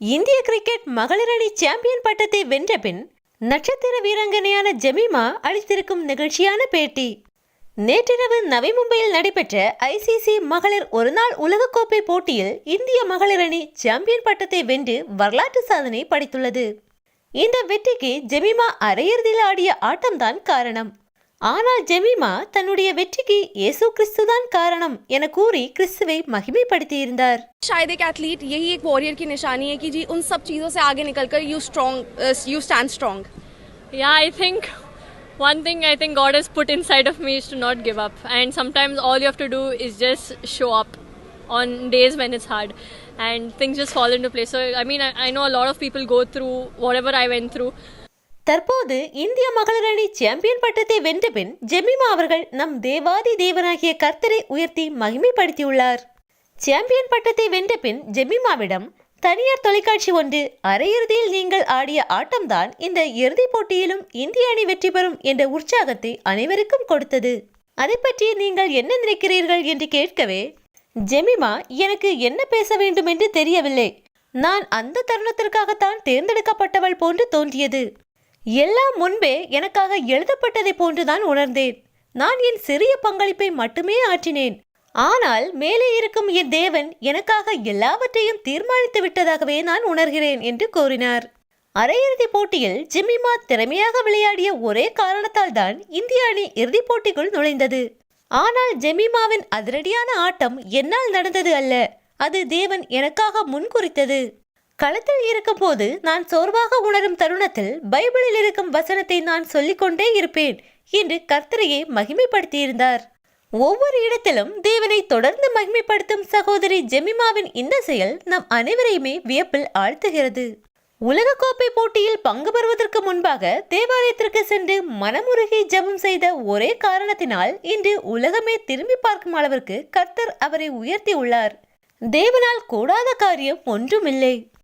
இந்திய கிரிக்கெட் மகளிர் அணி சாம்பியன் பட்டத்தை வென்ற பின் நட்சத்திர வீராங்கனையான ஜெமிமா அளித்திருக்கும் நிகழ்ச்சியான பேட்டி. நேற்றிரவு நவி மும்பையில் நடைபெற்ற ஐசிசி மகளிர் ஒருநாள் உலகக்கோப்பை போட்டியில் இந்திய மகளிர் அணி சாம்பியன் பட்டத்தை வென்று வரலாற்று சாதனை படைத்துள்ளது. இந்த வெற்றிக்கு ஜெமிமா அரையிறுதியில் ஆடிய ஆட்டம்தான் காரணம். ஆனால் ஜெமிமா தன்னுடைய வெற்றிக்கு இயேசு கிறிஸ்துதான் காரணம் என கூறி கிறிஸ்துவை மகிமைப்படுத்தியிருந்தார் शायद एक एथलीट यही एक वॉरियर की निशानी है कि जी उन सब चीज़ों से आगे निकलकर you strong you stand strong Yeah, I think one thing I think God has put inside of me is to not give up. And sometimes all you have to do is just show up on days when it's hard and things just fall into place. So, I mean, I, I know a lot of people go through whatever I went through. தற்போது இந்திய மகளிர் அணி champion பட்டத்தை வென்ற பின் ஜெமிமா அவர்கள் நம் தேவாதி தேவனாகிய கர்த்தரை உயர்த்தி மகிமைப்படுத்தியுள்ளார். சாம்பியன் பட்டத்தை வென்ற பின் ஜெமிமாவிடம் தனியார் தொலைக்காட்சி ஒன்று அரையிறுதியில் நீங்கள் ஆடிய ஆட்டம்தான் இந்த இறுதிப் போட்டியிலும் இந்திய அணி வெற்றி பெறும் என்ற உற்சாகத்தை அனைவருக்கும் கொடுத்தது. அதை பற்றி நீங்கள் என்ன நினைக்கிறீர்கள் என்று கேட்கவே ஜெமிமா எனக்கு என்ன பேச வேண்டும் என்று தெரியவில்லை. நான் அந்த தருணத்திற்காகத்தான் தேர்ந்தெடுக்கப்பட்டவள் போன்று தோன்றியது. எல்லாம் முன்பே எனக்காக எழுதப்பட்டதை போன்றுதான் உணர்ந்தேன். நான் என் சிறிய பங்களிப்பை மட்டுமே ஆற்றினேன். ஆனால் மேலே இருக்கும் என் தேவன் எனக்காக எல்லாவற்றையும் தீர்மானித்து விட்டதாகவே நான் உணர்கிறேன் என்று கூறினார். அரையிறுதிப் போட்டியில் ஜிம்மிமா திறமையாக விளையாடிய ஒரே காரணத்தால் தான் இந்திய அணி இறுதிப் போட்டிக்குள் நுழைந்தது. ஆனால் ஜெமிமாவின் அதிரடியான ஆட்டம் என்னால் நடந்தது அல்ல. அது தேவன் எனக்காக முன்குறித்தது. களத்தில் இருக்கும் போது நான் சோர்வாக உணரும் தருணத்தில் பைபிளில் இருக்கும் வசனத்தை நான் சொல்லிக்கொண்டே இருப்பேன் என்று கர்த்தரையே மகிமைப்படுத்தியிருந்தார். ஒவ்வொரு இடத்திலும் தேவனை தொடர்ந்து மகிமைப்படுத்தும் சகோதரி ஜெமிமாவின் இந்த செயல் நம் அனைவரையுமே வியப்பில் ஆழ்த்துகிறது. உலகக்கோப்பை போட்டியில் பங்கு பெறுவதற்கு முன்பாக தேவாலயத்திற்கு சென்று மனமுருகி ஜெபம் செய்த ஒரே காரணத்தினால் இன்று உலகமே திரும்பி பார்க்கும் அளவிற்கு கர்த்தர் அவரை உயர்த்தி உள்ளார். தேவனால் கூடாத காரியம் ஒன்றுமில்லை.